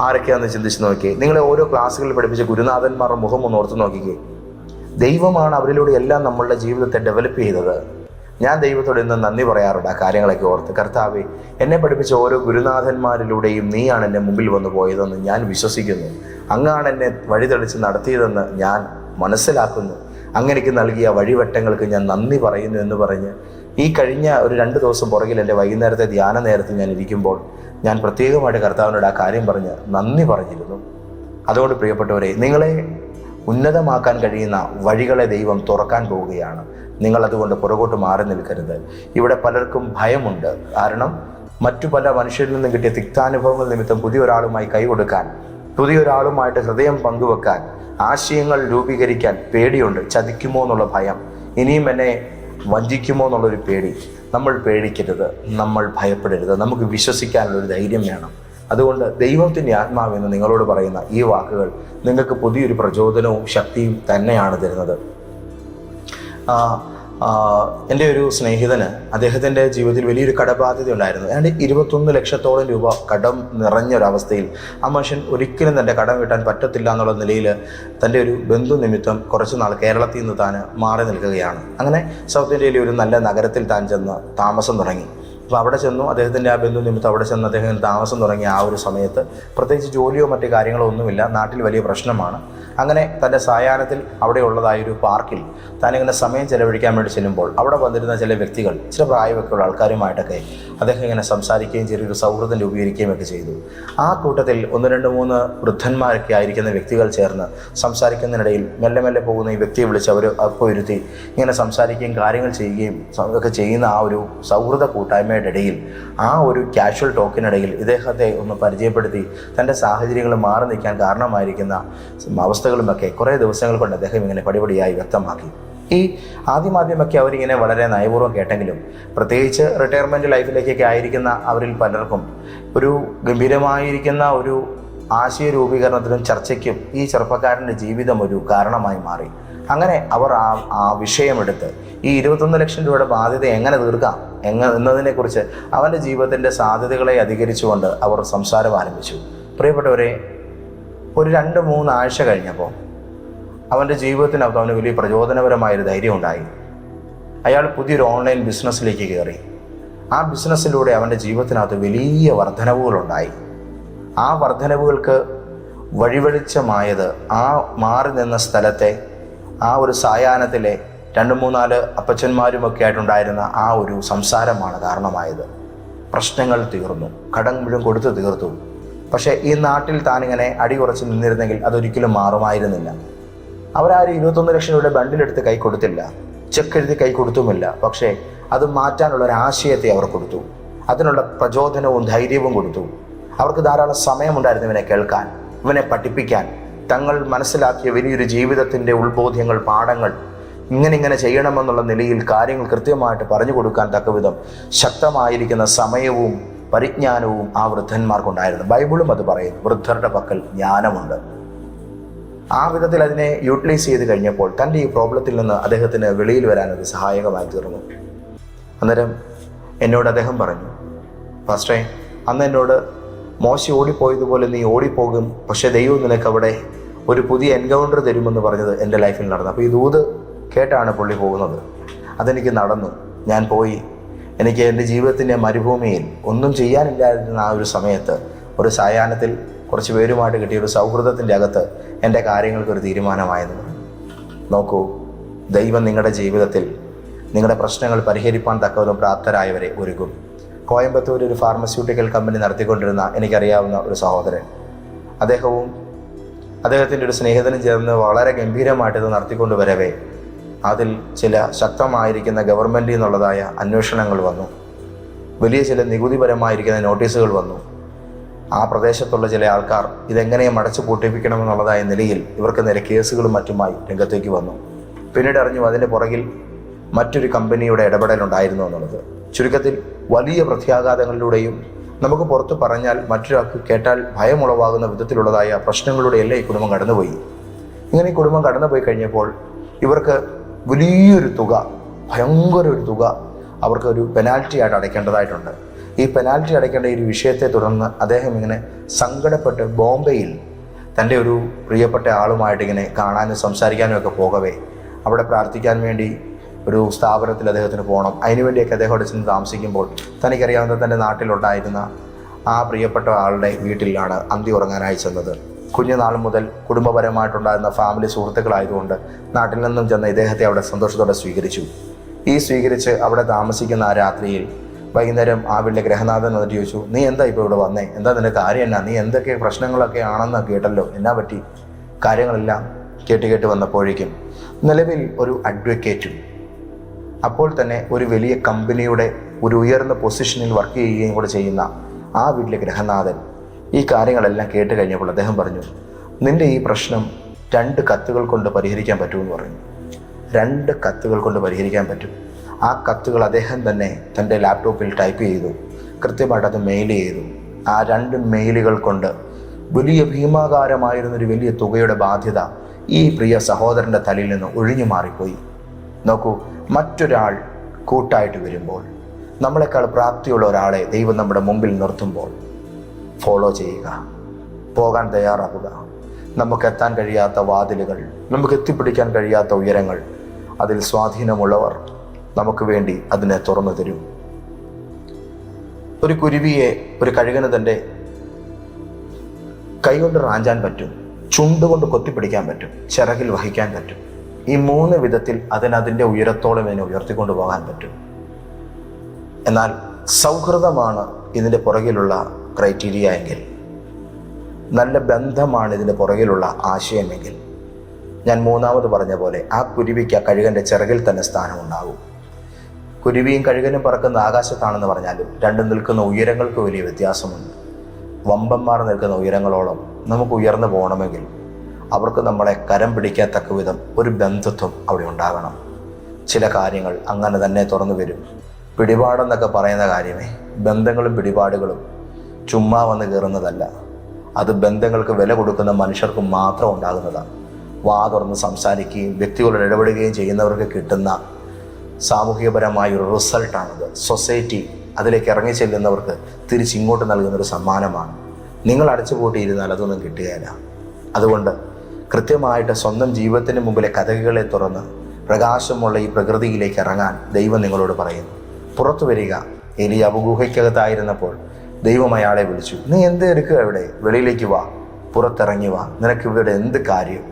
ആരൊക്കെയാണെന്ന് ചിന്തിച്ച് നോക്കിയേ. നിങ്ങളെ ഓരോ ക്ലാസ്സുകളിൽ പഠിപ്പിച്ച ഗുരുനാഥന്മാരുടെ മുഖം ഒന്ന് ഓർത്ത് നോക്കിക്കേ. ദൈവമാണ് അവരിലൂടെ എല്ലാം നമ്മളുടെ ജീവിതത്തെ ഡെവലപ്പ് ചെയ്തത്. ഞാൻ ദൈവത്തോട് ഇന്ന് നന്ദി പറയാറുണ്ട് ആ കാര്യങ്ങളൊക്കെ ഓർത്ത്. കർത്താവെ എന്നെ പഠിപ്പിച്ച ഓരോ ഗുരുനാഥന്മാരിലൂടെയും നീയാണ് എന്റെ മുമ്പിൽ വന്നു പോയതെന്ന് ഞാൻ വിശ്വസിക്കുന്നു. അങ്ങാണ് എന്നെ വഴിതെളിച്ച് നടത്തിയതെന്ന് ഞാൻ മനസ്സിലാക്കുന്നു. അങ്ങനെക്ക് നൽകിയ വഴിവട്ടങ്ങൾക്ക് ഞാൻ നന്ദി പറയുന്നു എന്ന് പറഞ്ഞ് ഈ കഴിഞ്ഞ ഒരു രണ്ട് ദിവസം പുറകിൽ എന്റെ വൈകുന്നേരത്തെ ധ്യാന നേരത്തിൽ ഞാൻ ഇരിക്കുമ്പോൾ ഞാൻ പ്രത്യേകമായിട്ട് കർത്താവിനോട് ആ കാര്യം പറഞ്ഞ് നന്ദി പറഞ്ഞിരുന്നു. അതുകൊണ്ട് പ്രിയപ്പെട്ടവരെ നിങ്ങളെ ഉന്നതമാക്കാൻ കഴിയുന്ന വഴികളെ ദൈവം തുറക്കാൻ പോവുകയാണ്. നിങ്ങൾ അതുകൊണ്ട് പുറകോട്ട് മാറി നിൽക്കരുത്. ഇവിടെ പലർക്കും ഭയമുണ്ട്. കാരണം മറ്റു പല മനുഷ്യരിൽ നിന്നും കിട്ടിയ തിക്താനുഭവങ്ങൾ നിമിത്തം പുതിയൊരാളുമായി കൈകൊടുക്കാൻ പുതിയൊരാളുമായിട്ട് ഹൃദയം പങ്കുവെക്കാൻ ആശയങ്ങൾ രൂപീകരിക്കാൻ പേടിയുണ്ട്. ചതിക്കുമോ എന്നുള്ള ഭയം. ഇനിയും എന്നെ വഞ്ചിക്കുമോ എന്നുള്ളൊരു പേടി. നമ്മൾ പേടിക്കരുത്. നമ്മൾ ഭയപ്പെടരുത്. നമുക്ക് വിശ്വസിക്കാനുള്ളൊരു ധൈര്യം വേണം. അതുകൊണ്ട് ദൈവത്തിന്റെ ആത്മാവെന്ന് നിങ്ങളോട് പറയുന്ന ഈ വാക്കുകൾ നിങ്ങൾക്ക് പുതിയൊരു പ്രചോദനവും ശക്തിയും തന്നെയാണ് തരുന്നത്. എന്റെ ഒരു സ്നേഹിതന് അദ്ദേഹത്തിന്റെ ജീവിതത്തിൽ വലിയൊരു കടബാധ്യത ഉണ്ടായിരുന്നു. ഏതാണ്ട് ഇരുപത്തൊന്ന് ലക്ഷത്തോളം രൂപ കടം നിറഞ്ഞ ഒരവസ്ഥയിൽ ആ മനുഷ്യൻ ഒരിക്കലും തന്റെ കടം വീട്ടാൻ പറ്റത്തില്ല എന്നുള്ള നിലയിൽ തന്റെ ഒരു ബന്ധു നിമിത്തം കുറച്ച് നാൾ കേരളത്തിൽ നിന്ന് താൻ മാറി നിൽക്കുകയാണ്. അങ്ങനെ സൗത്ത് ഇന്ത്യയിലെ ഒരു നല്ല നഗരത്തിൽ താൻ ചെന്ന് താമസം തുടങ്ങി. അപ്പോൾ അവിടെ ചെന്നു അദ്ദേഹത്തിന്റെ ആ ബന്ധു നിമിത്തം അവിടെ ചെന്ന് അദ്ദേഹം താമസം തുടങ്ങി ആ ഒരു സമയത്ത് പ്രത്യേകിച്ച് ജോലിയോ മറ്റു കാര്യങ്ങളോ ഒന്നുമില്ല. നാട്ടിൽ വലിയ പ്രശ്നമാണ്. അങ്ങനെ തന്റെ സായാഹ്നത്തിൽ അവിടെയുള്ളതായ ഒരു പാർക്കിൽ താനിങ്ങനെ സമയം ചെലവഴിക്കാൻ വേണ്ടി ചെല്ലുമ്പോൾ അവിടെ വന്നിരുന്ന ചില വ്യക്തികൾ ചില പ്രായമൊക്കെ ഉള്ള ആൾക്കാരുമായിട്ടൊക്കെ അദ്ദേഹം ഇങ്ങനെ സംസാരിക്കുകയും ചെറിയൊരു സൗഹൃദം രൂപീകരിക്കുകയും ഒക്കെ ചെയ്തു. ആ കൂട്ടത്തിൽ ഒന്ന് രണ്ട് മൂന്ന് വൃദ്ധന്മാരൊക്കെ ആയിരിക്കുന്ന വ്യക്തികൾ ചേർന്ന് സംസാരിക്കുന്നതിനിടയിൽ മെല്ലെ മെല്ലെ പോകുന്ന ഈ വ്യക്തിയെ വിളിച്ച് അവർ അപ്പോൾ ഇരുത്തി ഇങ്ങനെ സംസാരിക്കുകയും കാര്യങ്ങൾ ചെയ്യുകയും ഒക്കെ ചെയ്യുന്ന ആ ഒരു സൗഹൃദ കൂട്ടായ്മയുടെ ഇടയിൽ ആ ഒരു കാഷ്വൽ ടോക്കിനിടയിൽ ഇദ്ദേഹത്തെ ഒന്ന് പരിചയപ്പെടുത്തി തന്റെ സാഹചര്യങ്ങൾ മാറി നിൽക്കാൻ കാരണമായിരിക്കുന്ന അവസ്ഥകളുമൊക്കെ കുറേ ദിവസങ്ങൾ കൊണ്ട് അദ്ദേഹം ഇങ്ങനെ പടിപടിയായി വ്യക്തമാക്കി. ഈ ആദ്യമാദ്യമൊക്കെ അവരിങ്ങനെ വളരെ നയപൂർവം കേട്ടെങ്കിലും പ്രത്യേകിച്ച് റിട്ടയർമെന്റ് ലൈഫിലേക്കൊക്കെ ആയിരിക്കുന്ന അവരിൽ പലർക്കും ഒരു ഗംഭീരമായിരിക്കുന്ന ഒരു ആശയ രൂപീകരണത്തിനും ചർച്ചയ്ക്കും ഈ ചെറുപ്പക്കാരന്റെ ജീവിതം ഒരു കാരണമായി മാറി. അങ്ങനെ അവർ ആ ആ വിഷയമെടുത്ത് ഈ ഇരുപത്തൊന്ന് ലക്ഷം രൂപയുടെ ബാധ്യത എങ്ങനെ തീർക്കാം? എങ്ങ എന്നതിനെക്കുറിച്ച് അവന്റെ ജീവിതത്തിന്റെ സാധ്യതകളെ അധികരിച്ചുകൊണ്ട് അവർ സംസാരം ആരംഭിച്ചു. പ്രിയപ്പെട്ടവരെ ഒരു രണ്ട് മൂന്ന് ആഴ്ച കഴിഞ്ഞപ്പോൾ അവന്റെ ജീവിതത്തിനകത്ത് അവന് വലിയ പ്രചോദനപരമായൊരു ധൈര്യം ഉണ്ടായി. അയാൾ പുതിയൊരു ഓൺലൈൻ ബിസിനസ്സിലേക്ക് കയറി. ആ ബിസിനസ്സിലൂടെ അവന്റെ ജീവിതത്തിനകത്ത് വലിയ വർധനവുകളുണ്ടായി ആ വർധനവുകൾക്ക് വഴിവെളിച്ചമായത് ആ മാറി നിന്ന സ്ഥലത്തെ ആ ഒരു സായാഹ്നത്തിലെ രണ്ട് മൂന്നാൽ അപ്പച്ചന്മാരുമൊക്കെ ആയിട്ടുണ്ടായിരുന്ന ആ ഒരു സംസാരമാണ് കാരണമായത്. പ്രശ്നങ്ങൾ തീർന്നു. കടം മുഴുവൻ കൊടുത്തു തീർത്തു. പക്ഷേ ഈ നാട്ടിൽ താനിങ്ങനെ അടി കുറച്ച് നിന്നിരുന്നെങ്കിൽ അതൊരിക്കലും മാറുമായിരുന്നില്ല. അവരാരും ഇരുപത്തൊന്ന് ലക്ഷം രൂപയുടെ ബണ്ടിലെടുത്ത് കൈ കൊടുത്തില്ല. ചെക്ക് എഴുതി കൈ കൊടുത്തുമില്ല. പക്ഷേ അത് മാറ്റാനുള്ള ഒരു ആശയത്തെ അവർ കൊടുത്തു. അതിനുള്ള പ്രചോദനവും ധൈര്യവും കൊടുത്തു. അവർക്ക് ധാരാളം സമയമുണ്ടായിരുന്നു ഇവനെ കേൾക്കാൻ ഇവനെ പഠിപ്പിക്കാൻ. തങ്ങൾ മനസ്സിലാക്കിയ വലിയൊരു ജീവിതത്തിന്റെ ഉത്ബോധ്യങ്ങൾ പാഠങ്ങൾ ഇങ്ങനെ ഇങ്ങനെ ചെയ്യണമെന്നുള്ള നിലയിൽ കാര്യങ്ങൾ കൃത്യമായിട്ട് പറഞ്ഞു കൊടുക്കാൻ തക്കവിധം ശക്തമായിരിക്കുന്ന സമയവും പരിജ്ഞാനവും ആ വൃദ്ധന്മാർക്കുണ്ടായിരുന്നു. ബൈബിളും അത് പറയുന്നു. വൃദ്ധരുടെ പക്കൽ ജ്ഞാനമുണ്ട്. ആ വിധത്തിൽ അതിനെ യൂട്ടിലൈസ് ചെയ്ത് കഴിഞ്ഞപ്പോൾ തന്റെ ഈ പ്രോബ്ലത്തിൽ നിന്ന് അദ്ദേഹത്തിന് വെളിയിൽ വരാൻ അത് സഹായകമായി തീർന്നു. അന്നേരം എന്നോട് അദ്ദേഹം പറഞ്ഞു ഫസ്റ്റേ അന്ന് എന്നോട് മോശി ഓടിപ്പോയതുപോലെ നീ ഓടിപ്പോകും പക്ഷേ ദൈവം നിനക്ക് അവിടെ ഒരു പുതിയ എൻകൗണ്ടർ തരുമെന്ന് പറഞ്ഞത് എന്റെ ലൈഫിൽ നടന്നു. അപ്പോൾ ഈ ദൂത് കേട്ടാണ് പുള്ളി പോകുന്നത്. അതെനിക്ക് നടന്നു. ഞാൻ പോയി. എനിക്ക് എന്റെ ജീവിതത്തിന്റെ മരുഭൂമിയിൽ ഒന്നും ചെയ്യാനില്ലായിരുന്ന ആ ഒരു സമയത്ത് ഒരു സായാഹ്നത്തിൽ കുറച്ച് പേരുമായിട്ട് കിട്ടിയ ഒരു സൗഹൃദത്തിന്റെ അകത്ത് എന്റെ കാര്യങ്ങൾക്കൊരു തീരുമാനമായെന്ന് നോക്കൂ ദൈവം നിങ്ങളുടെ ജീവിതത്തിൽ നിങ്ങളുടെ പ്രശ്നങ്ങൾ പരിഹരിപ്പാൻ തക്കവിധം പ്രാപ്തരായവരെ ഒരുക്കും. കോയമ്പത്തൂർ ഒരു ഫാർമസ്യൂട്ടിക്കൽ കമ്പനി നടത്തിക്കൊണ്ടിരുന്ന എനിക്കറിയാവുന്ന ഒരു സഹോദരൻ. അദ്ദേഹവും അദ്ദേഹത്തിന്റെ ഒരു സ്നേഹിതനും ചേർന്ന് വളരെ ഗംഭീരമായിട്ട് ഇത് നടത്തിക്കൊണ്ട് വരവേ അതിൽ ചില ശക്തമായിരിക്കുന്ന ഗവൺമെന്റിൽ നിന്നുള്ളതായ അന്വേഷണങ്ങൾ വന്നു. വലിയ ചില നികുതിപരമായിരിക്കുന്ന നോട്ടീസുകൾ വന്നു. ആ പ്രദേശത്തുള്ള ചില ആൾക്കാർ ഇതെങ്ങനെ മടച്ചു പൂട്ടിപ്പിക്കണമെന്നുള്ളതായ നിലയിൽ ഇവർക്ക് നേരെ കേസുകളും മറ്റുമായി രംഗത്തേക്ക് വന്നു. പിന്നീട് അറിഞ്ഞു അതിന്റെ പുറകിൽ മറ്റൊരു കമ്പനിയുടെ ഇടപെടലുണ്ടായിരുന്നു എന്നുള്ളത്. ചുരുക്കത്തിൽ വലിയ പ്രത്യാഘാതങ്ങളിലൂടെയും നമുക്ക് പുറത്തു പറഞ്ഞാൽ മറ്റൊരാൾക്ക് കേട്ടാൽ ഭയമുളവാകുന്ന വിധത്തിലുള്ളതായ പ്രശ്നങ്ങളുടെ എല്ലാം ഈ കുടുംബം കടന്നുപോയി. ഇങ്ങനെ ഈ കുടുംബം കടന്നുപോയി കഴിഞ്ഞപ്പോൾ ഇവർക്ക് വലിയൊരു തുക ഭയങ്കര ഒരു തുക അവർക്കൊരു പെനാൽറ്റി ആയിട്ട് അടയ്ക്കേണ്ടതായിട്ടുണ്ട്. ഈ പെനാൽറ്റി അടയ്ക്കേണ്ട ഒരു വിഷയത്തെ തുടർന്ന് അദ്ദേഹം ഇങ്ങനെ സങ്കടപ്പെട്ട് ബോംബെയിൽ തന്റെ ഒരു പ്രിയപ്പെട്ട ആളുമായിട്ട് ഇങ്ങനെ കാണാനും സംസാരിക്കാനും ഒക്കെ പോകവേ അവിടെ പ്രാർത്ഥിക്കാൻ വേണ്ടി ഒരു സ്ഥാപനത്തിൽ അദ്ദേഹത്തിന് പോകണം. അതിനുവേണ്ടിയൊക്കെ അദ്ദേഹം അവിടെ ചെന്ന് താമസിക്കുമ്പോൾ തനിക്കറിയാവുന്ന തന്റെ നാട്ടിലുണ്ടായിരുന്ന ആ പ്രിയപ്പെട്ട ആളുടെ വീട്ടിലാണ് അന്തി ഉറങ്ങാനായി ചെന്നത്. കുഞ്ഞുനാൾ മുതൽ കുടുംബപരമായിട്ടുണ്ടായിരുന്ന ഫാമിലി സുഹൃത്തുക്കളായതുകൊണ്ട് നാട്ടിൽ നിന്നും ചെന്ന് ഇദ്ദേഹത്തെ അവിടെ സന്തോഷത്തോടെ സ്വീകരിച്ചു. ഈ സ്വീകരിച്ച് അവിടെ താമസിക്കുന്ന ആ രാത്രിയിൽ വൈകുന്നേരം ആ വീട്ടിലെ ഗ്രഹനാഥൻ വന്നിട്ട് ചോദിച്ചു നീ എന്താ ഇപ്പോൾ ഇവിടെ വന്നേ? എന്താ നിന്റെ കാര്യം എന്നാ? നീ എന്തൊക്കെ പ്രശ്നങ്ങളൊക്കെ ആണെന്ന് കേട്ടല്ലോ? എന്നാ പറ്റി? കാര്യങ്ങളെല്ലാം കേട്ട് കേട്ട് വന്നപ്പോഴേക്കും നിലവിൽ ഒരു അഡ്വക്കേറ്റും അപ്പോൾ തന്നെ ഒരു വലിയ കമ്പനിയുടെ ഒരു ഉയർന്ന പൊസിഷനിൽ വർക്ക് ചെയ്യുകയും കൂടെ ചെയ്യുന്ന ആ വീട്ടിലെ ഗ്രഹനാഥൻ ഈ കാര്യങ്ങളെല്ലാം കേട്ട് കഴിഞ്ഞപ്പോൾ അദ്ദേഹം പറഞ്ഞു നിന്റെ ഈ പ്രശ്നം രണ്ട് കത്തുകൾ കൊണ്ട് പരിഹരിക്കാൻ പറ്റുമെന്ന് പറഞ്ഞു. രണ്ട് കത്തുകൾ കൊണ്ട് പരിഹരിക്കാൻ പറ്റും. ആ കത്തുകൾ അദ്ദേഹം തന്നെ തന്റെ ലാപ്ടോപ്പിൽ ടൈപ്പ് ചെയ്തു കൃത്യമായിട്ട് അത് മെയിൽ ചെയ്തു. ആ രണ്ട് മെയിലുകൾ കൊണ്ട് വലിയ ഭീമാകാരമായിരുന്നൊരു വലിയ തുകയുടെ ബാധ്യത ഈ പ്രിയ സഹോദരന്റെ തലയിൽ നിന്ന് ഒഴിഞ്ഞു മാറിപ്പോയി. നോക്കൂ മറ്റൊരാൾ കൂട്ടായിട്ട് വരുമ്പോൾ നമ്മളെക്കാൾ പ്രാപ്തിയുള്ള ഒരാളെ ദൈവം നമ്മുടെ മുമ്പിൽ നിർത്തുമ്പോൾ ഫോളോ ചെയ്യുക. പോകാൻ തയ്യാറാവുക. നമുക്ക് എത്താൻ കഴിയാത്ത വാതിലുകൾ നമുക്ക് എത്തിപ്പിടിക്കാൻ കഴിയാത്ത ഉയരങ്ങൾ അതിൽ സ്വാധീനമുള്ളവർ നമുക്ക് വേണ്ടി അതിനെ തുറന്നു തരും. ഒരു കുരുവിയെ ഒരു കഴുകന് തന്റെ കൈകൊണ്ട് റാഞ്ചാൻ പറ്റും ചുണ്ടുകൊണ്ട് കൊത്തിപ്പിടിക്കാൻ പറ്റും ചിറകിൽ വഹിക്കാൻ പറ്റും. ഈ മൂന്ന് വിധത്തിൽ അതിനതിന്റെ ഉയരത്തോളം ഇതിനെ ഉയർത്തിക്കൊണ്ടു പോകാൻ പറ്റും. എന്നാൽ സൗഹൃദമാണ് ഇതിന്റെ പുറകിലുള്ള ക്രൈറ്റീരിയ എങ്കിൽ നല്ല ബന്ധമാണ് ഇതിന്റെ പുറകിലുള്ള ആശയമെങ്കിൽ ഞാൻ മൂന്നാമത് പറഞ്ഞ പോലെ ആ കുരുവിക്ക് ആ കഴുകന്റെ ചിറകിൽ തന്നെ സ്ഥാനമുണ്ടാകും. കുരുവിയും കഴുകനും പറക്കുന്ന ആകാശത്താണെന്ന് പറഞ്ഞാലും രണ്ടും നിൽക്കുന്ന ഉയരങ്ങൾക്ക് വലിയ വ്യത്യാസമുണ്ട്. വമ്പന്മാർ നിൽക്കുന്ന ഉയരങ്ങളോളം നമുക്ക് ഉയർന്നു പോകണമെങ്കിൽ അവർക്ക് നമ്മളെ കരം പിടിക്കത്തക്ക വിധം ഒരു ബന്ധുത്വം അവിടെ ഉണ്ടാകണം. ചില കാര്യങ്ങൾ അങ്ങനെ തന്നെ തുറന്നു വരും. പിടിപാടെന്നൊക്കെ പറയുന്ന കാര്യമേ ബന്ധങ്ങളും പിടിപാടുകളും ചുമ്മാ വന്ന് കയറുന്നതല്ല. അത് ബന്ധങ്ങൾക്ക് വില കൊടുക്കുന്ന മനുഷ്യർക്ക് മാത്രം ഉണ്ടാകുന്നതാണ്. വാ തുറന്ന് സംസാരിക്കുകയും വ്യക്തികളോട് ഇടപെടുകയും ചെയ്യുന്നവർക്ക് കിട്ടുന്ന സാമൂഹികപരമായ ഒരു റിസൾട്ടാണത് സൊസൈറ്റി അതിലേക്ക് ഇറങ്ങി ചെല്ലുന്നവർക്ക് തിരിച്ചിങ്ങോട്ട് നൽകുന്നൊരു സമ്മാനമാണ്. നിങ്ങൾ അടച്ചുപൂട്ടിയിരുന്നാൽ അതൊന്നും കിട്ടുകയില്ല അതുകൊണ്ട് കൃത്യമായിട്ട് സ്വന്തം ജീവിതത്തിന് മുമ്പിലെ കഥകളെ തുറന്ന് പ്രകാശമുള്ള ഈ പ്രകൃതിയിലേക്ക് ഇറങ്ങാൻ ദൈവം നിങ്ങളോട് പറയുന്നു. പുറത്തു വരിക. എലി അപഗുഹയ്ക്കകത്തായിരുന്നപ്പോൾ ദൈവം അയാളെ വിളിച്ചു. നീ എന്ത് എടുക്കുക ഇവിടെ? വെളിയിലേക്ക് വാ. പുറത്തിറങ്ങി വാ. നിനക്ക് ഇവിടെ എന്ത് കാര്യം?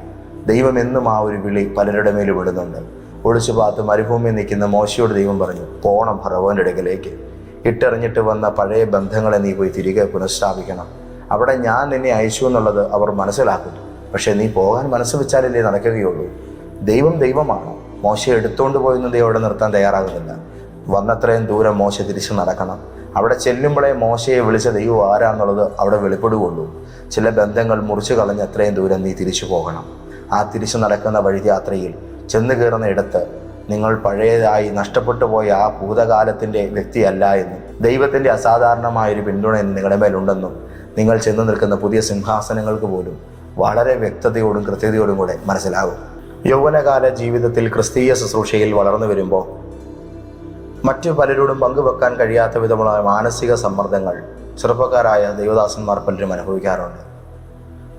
ദൈവം എന്നും ആ ഒരു വിളി പലരുടെ മേൽ വിടുന്നുണ്ട് ഒളിച്ചു പാത്ത് മരുഭൂമിയിൽ നിൽക്കുന്ന മോശയോട് ദൈവം പറഞ്ഞു പോണം ഭറവോന്റെ അടുക്കലേക്ക്. ഇട്ടെറിഞ്ഞിട്ട് വന്ന പഴയ ബന്ധങ്ങളെ നീ പോയി തിരികെ പുനഃസ്ഥാപിക്കണം. അവിടെ ഞാൻ നിന്നെ അയച്ചു എന്നുള്ളത് അവർ മനസ്സിലാക്കുന്നു. പക്ഷേ നീ പോകാൻ മനസ്സ് വെച്ചാലല്ലേ നടക്കുകയുള്ളൂ. ദൈവം ദൈവമാണ്? മോശ എടുത്തുകൊണ്ട് പോയെന്ന് ദൈവം അവിടെ നിർത്താൻ തയ്യാറാകുന്നില്ല. വന്നത്രയും ദൂരം മോശ തിരിച്ചു നടക്കണം. അവിടെ ചെല്ലുമ്പോഴേ മോശയെ വിളിച്ച ദൈവം ആരാന്നുള്ളത് അവിടെ വെളിപ്പെടുകയുള്ളൂ ചില ബന്ധങ്ങൾ മുറിച്ചു കളഞ്ഞ് അത്രയും ദൂരം നീ തിരിച്ചു പോകണം. ആ തിരിച്ചു നടക്കുന്ന വഴിയാത്രയിൽ ചെന്നു കയറുന്ന ഇടത്ത് നിങ്ങൾ പഴയതായി നഷ്ടപ്പെട്ടു പോയ ആ ഭൂതകാലത്തിന്റെ വ്യക്തിയല്ല എന്നും ദൈവത്തിന്റെ അസാധാരണമായൊരു പിന്തുണ നിങ്ങളുടെ മേലുണ്ടെന്നും നിങ്ങൾ ചെന്ന് നിൽക്കുന്ന പുതിയ സിംഹാസനങ്ങൾക്ക് പോലും വളരെ വ്യക്തതയോടും കൃത്യതയോടും കൂടെ മനസ്സിലാകും. യൗവനകാല ജീവിതത്തിൽ ക്രിസ്തീയ ശുശ്രൂഷയിൽ വളർന്നു വരുമ്പോൾ മറ്റു പലരോടും പങ്കുവെക്കാൻ കഴിയാത്ത വിധമുള്ള മാനസിക സമ്മർദ്ദങ്ങൾ ചെറുപ്പക്കാരായ ദൈവദാസന്മാർ പലരും അനുഭവിക്കാറുണ്ട്.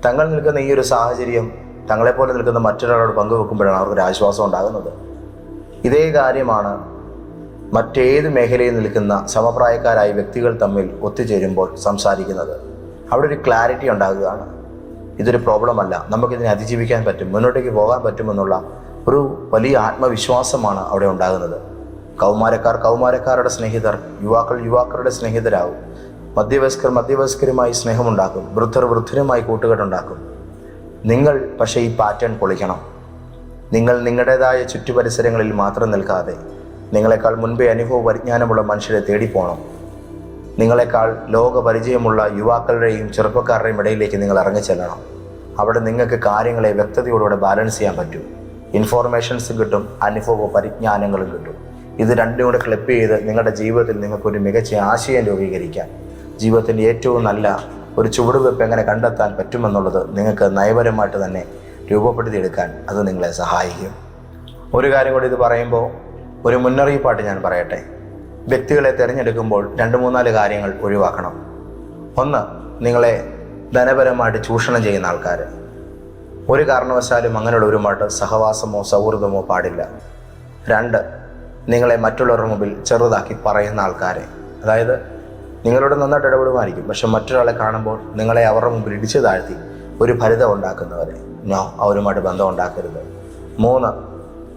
തങ്ങൾ നിൽക്കുന്ന ഈ ഒരു സാഹചര്യം തങ്ങളെപ്പോലെ നിൽക്കുന്ന മറ്റൊരാളോട് പങ്കുവെക്കുമ്പോഴാണ് അവർക്ക് ആശ്വാസം ഉണ്ടാകുന്നത്. ഇതേ കാര്യമാണ് മറ്റേത് മേഖലയിൽ നിൽക്കുന്ന സമപ്രായക്കാരായ വ്യക്തികൾ തമ്മിൽ ഒത്തുചേരുമ്പോൾ സംസാരിക്കുന്നത്. അവിടെ ഒരു ക്ലാരിറ്റി ഉണ്ടാകുകയാണ്. ഇതൊരു പ്രോബ്ലമല്ല. നമുക്കിതിനെ അതിജീവിക്കാൻ പറ്റും മുന്നോട്ടേക്ക് പോകാൻ പറ്റുമെന്നുള്ള ഒരു വലിയ ആത്മവിശ്വാസമാണ് അവിടെ ഉണ്ടാകുന്നത്. കൗമാരക്കാർ കൗമാരക്കാരുടെ സ്നേഹിതർ യുവാക്കൾ യുവാക്കളുടെ സ്നേഹിതരാകും മധ്യവയസ്കർ മധ്യവയസ്കരുമായി സ്നേഹമുണ്ടാക്കും. വൃദ്ധർ വൃദ്ധരുമായി കൂട്ടുകെട്ടുണ്ടാക്കും. നിങ്ങൾ പക്ഷേ ഈ പാറ്റേൺ പൊളിക്കണം. നിങ്ങൾ നിങ്ങളുടേതായ ചുറ്റുപരിസരങ്ങളിൽ മാത്രം നിൽക്കാതെ നിങ്ങളെക്കാൾ മുൻപേ അനുഭവ പരിജ്ഞാനമുള്ള മനുഷ്യരെ തേടിപ്പോണം. നിങ്ങളെക്കാൾ ലോകപരിചയമുള്ള യുവാക്കളുടെയും ചെറുപ്പക്കാരുടെയും ഇടയിലേക്ക് നിങ്ങൾ ഇറങ്ങിച്ചെല്ലണം. അവിടെ നിങ്ങൾക്ക് കാര്യങ്ങളെ വ്യക്തതയോടുകൂടെ ബാലൻസ് ചെയ്യാൻ പറ്റും. ഇൻഫോർമേഷൻസും കിട്ടും അനുഭവ പരിജ്ഞാനങ്ങളും കിട്ടും. ഇത് രണ്ടും കൂടെ ക്ലിപ്പ് ചെയ്ത് നിങ്ങളുടെ ജീവിതത്തിൽ നിങ്ങൾക്കൊരു മികച്ച ആശയം രൂപീകരിക്കാൻ ജീവിതത്തിന്റെ ഏറ്റവും നല്ല ഒരു ചുവടുവെപ്പ് എങ്ങനെ കണ്ടെത്താൻ പറ്റുമെന്നുള്ളത് നിങ്ങൾക്ക് നയപരമായിട്ട് തന്നെ രൂപപ്പെടുത്തിയെടുക്കാൻ അത് നിങ്ങളെ സഹായിക്കും. ഒരു കാര്യം കൂടി ഇത് പറയുമ്പോൾ ഒരു മുന്നറിയിപ്പായിട്ട് ഞാൻ പറയട്ടെ. വ്യക്തികളെ തിരഞ്ഞെടുക്കുമ്പോൾ രണ്ട് മൂന്നാൽ കാര്യങ്ങൾ ഒഴിവാക്കണം. ഒന്ന് നിങ്ങളെ ധനപരമായിട്ട് ചൂഷണം ചെയ്യുന്ന ആൾക്കാർ ഒരു കാരണവശാലും അങ്ങനെയുള്ളവരുമായിട്ട് സഹവാസമോ സൗഹൃദമോ പാടില്ല. രണ്ട് നിങ്ങളെ മറ്റുള്ളവരുടെ മുമ്പിൽ ചെറുതാക്കി പറയുന്ന ആൾക്കാരെ. അതായത് നിങ്ങളോട് നന്നായിട്ട് ഇടപെടുമായിരിക്കും. പക്ഷെ മറ്റൊരാളെ കാണുമ്പോൾ നിങ്ങളെ അവരുടെ മുമ്പിൽ ഇടിച്ചു താഴ്ത്തി ഒരു ഫലിതം ഉണ്ടാക്കുന്നവരെ. നോ അവരുമായിട്ട് ബന്ധം ഉണ്ടാക്കരുത്. മൂന്ന്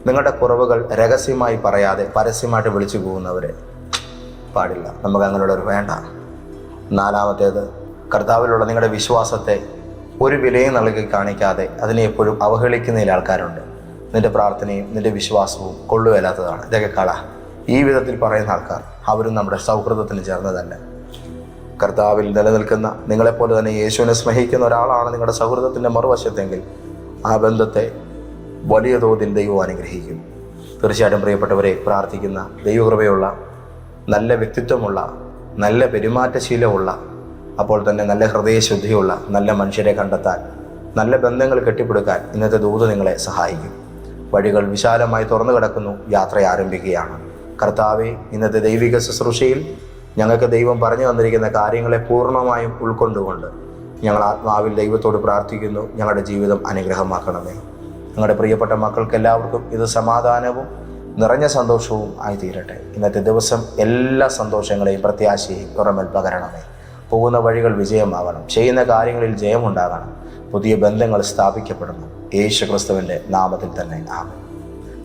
നിങ്ങളുടെ കുറവുകൾ രഹസ്യമായി പറയാതെ പരസ്യമായിട്ട് വിളിച്ചു പോകുന്നവരെ. പാടില്ല. നമുക്ക് അങ്ങനെയുള്ളവർ വേണ്ട. നാലാമത്തേത് കർത്താവിലുള്ള നിങ്ങളുടെ വിശ്വാസത്തെ ഒരു വിലയും നൽകി കാണിക്കാതെ അതിനെ എപ്പോഴും അവഹേളിക്കുന്നതിൽ ആൾക്കാരുണ്ട്. നിന്റെ പ്രാർത്ഥനയും നിന്റെ വിശ്വാസവും കൊള്ളുകയില്ലാത്തതാണ്. ഇതൊക്കെ കള ഈ വിധത്തിൽ പറയുന്ന ആൾക്കാർ അവരും നമ്മുടെ സൗഹൃദത്തിന് ചേർന്നതല്ല. കർത്താവിൽ നിലനിൽക്കുന്ന നിങ്ങളെപ്പോലെ തന്നെ യേശുവിനെ സ്നേഹിക്കുന്ന ഒരാളാണ് നിങ്ങളുടെ സൗഹൃദത്തിന്റെ മറുവശത്തെങ്കിൽ ആ ബന്ധത്തെ വലിയ തോതിൽ ദൈവം അനുഗ്രഹിക്കും. തീർച്ചയായിട്ടും പ്രിയപ്പെട്ടവരെ പ്രാർത്ഥിക്കുന്ന ദൈവകൃപയുള്ള നല്ല വ്യക്തിത്വമുള്ള നല്ല പെരുമാറ്റശീലമുള്ള അപ്പോൾ തന്നെ നല്ല ഹൃദയശുദ്ധിയുള്ള നല്ല മനുഷ്യരെ കണ്ടെത്താൻ നല്ല ബന്ധങ്ങൾ കെട്ടിപ്പടുക്കാൻ ഇന്നത്തെ ദൂത് നിങ്ങളെ സഹായിക്കും. വഴികൾ വിശാലമായി തുറന്നു കിടക്കുന്നു. യാത്ര ആരംഭിക്കുകയാണ്. കർത്താവെ ഇന്നത്തെ ദൈവിക ശുശ്രൂഷയിൽ ഞങ്ങൾക്ക് ദൈവം പറഞ്ഞു തന്നിരിക്കുന്ന കാര്യങ്ങളെ പൂർണമായും ഉൾക്കൊണ്ടുകൊണ്ട് ഞങ്ങൾ ആത്മാവിൽ ദൈവത്തോട് പ്രാർത്ഥിക്കുന്നു. ഞങ്ങളുടെ ജീവിതം അനുഗ്രഹമാക്കണമേ. ഞങ്ങളുടെ പ്രിയപ്പെട്ട മക്കൾക്ക് എല്ലാവർക്കും ഇത് സമാധാനവും നിറഞ്ഞ സന്തോഷവും ആയി തീരട്ടെ ഇന്നത്തെ ദിവസം എല്ലാ സന്തോഷങ്ങളെയും പ്രത്യാശയെയും പുറമേൽ പകരണമേ. പോകുന്ന വഴികൾ വിജയമാകണം ചെയ്യുന്ന കാര്യങ്ങളിൽ ജയമുണ്ടാകണം. പുതിയ ബന്ധങ്ങൾ സ്ഥാപിക്കപ്പെടുന്നു. യേശു ക്രിസ്തുവിന്റെ നാമത്തിൽ തന്നെ. ആമേ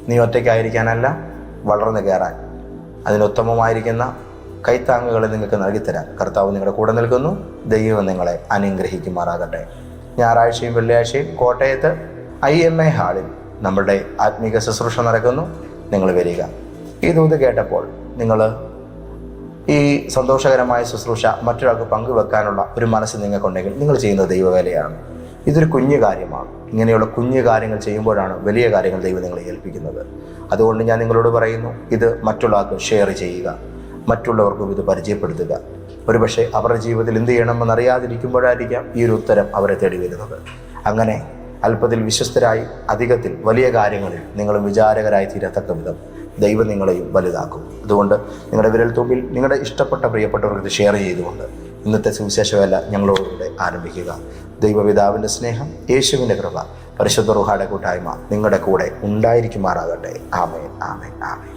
നീ ഒറ്റയ്ക്കായിരിക്കാനല്ല വളർന്നു കയറാൻ. അതിനുത്തമമായിരിക്കുന്ന കൈത്താങ്ങുകൾ നിങ്ങൾക്ക് നൽകിത്തരാൻ. കർത്താവ് നിങ്ങളുടെ കൂടെ നിൽക്കുന്നു. ദൈവം നിങ്ങളെ അനുഗ്രഹിക്കുമാറാകട്ടെ. ഞായറാഴ്ചയും വെള്ളിയാഴ്ചയും കോട്ടയത്ത് ഐ എം എ ഹാളിൽ നമ്മുടെ ആത്മീക ശുശ്രൂഷ നടക്കുന്നു. നിങ്ങൾ വരിക. ഈ ദൂത് കേട്ടപ്പോൾ നിങ്ങൾ ഈ സന്തോഷകരമായ ശുശ്രൂഷ മറ്റൊരാൾക്ക് പങ്കുവെക്കാനുള്ള ഒരു മനസ്സ് നിങ്ങൾക്കുണ്ടെങ്കിൽ നിങ്ങൾ ചെയ്യുന്ന ദൈവവേലയാണ്. ഇതൊരു കുഞ്ഞു കാര്യമാണ്. ഇങ്ങനെയുള്ള കുഞ്ഞു കാര്യങ്ങൾ ചെയ്യുമ്പോഴാണ് വലിയ കാര്യങ്ങൾ ദൈവം നിങ്ങളെ ഏൽപ്പിക്കുന്നത്. അതുകൊണ്ട് ഞാൻ നിങ്ങളോട് പറയുന്നു ഇത് മറ്റുള്ളവർക്ക് ഷെയർ ചെയ്യുക. മറ്റുള്ളവർക്കും ഇത് പരിചയപ്പെടുത്തുക. ഒരുപക്ഷെ അവരുടെ ജീവിതത്തിൽ എന്ത് ചെയ്യണമെന്ന് അറിയാതിരിക്കുമ്പോഴായിരിക്കാം ഈ ഒരു ഉത്തരം അവരെ തേടി വരുന്നത്. അങ്ങനെ അല്പത്തിൽ വിശ്വസ്തരായി അധികത്തിൽ വലിയ കാര്യങ്ങളിൽ നിങ്ങൾ വിചാരകരായി തീരത്തക്ക വിധം ദൈവം നിങ്ങളെയും വലുതാക്കും. അതുകൊണ്ട് നിങ്ങളുടെ വിരൽ തുമ്പിൽ നിങ്ങളുടെ ഇഷ്ടപ്പെട്ട പ്രിയപ്പെട്ടവർക്ക് ഇത് ഷെയർ ചെയ്തുകൊണ്ട് ഇന്നത്തെ സുവിശേഷവേല ഞങ്ങളോടുകൂടെ ആരംഭിക്കുക. ദൈവപിതാവിന്റെ സ്നേഹം യേശുവിന്റെ കൃപ പരിശുദ്ധ റുഹായുടെ കൂട്ടായ്മ നിങ്ങളുടെ കൂടെ ഉണ്ടായിരിക്കുമാറാകട്ടെ. ആമേൻ ആമേൻ ആമേൻ.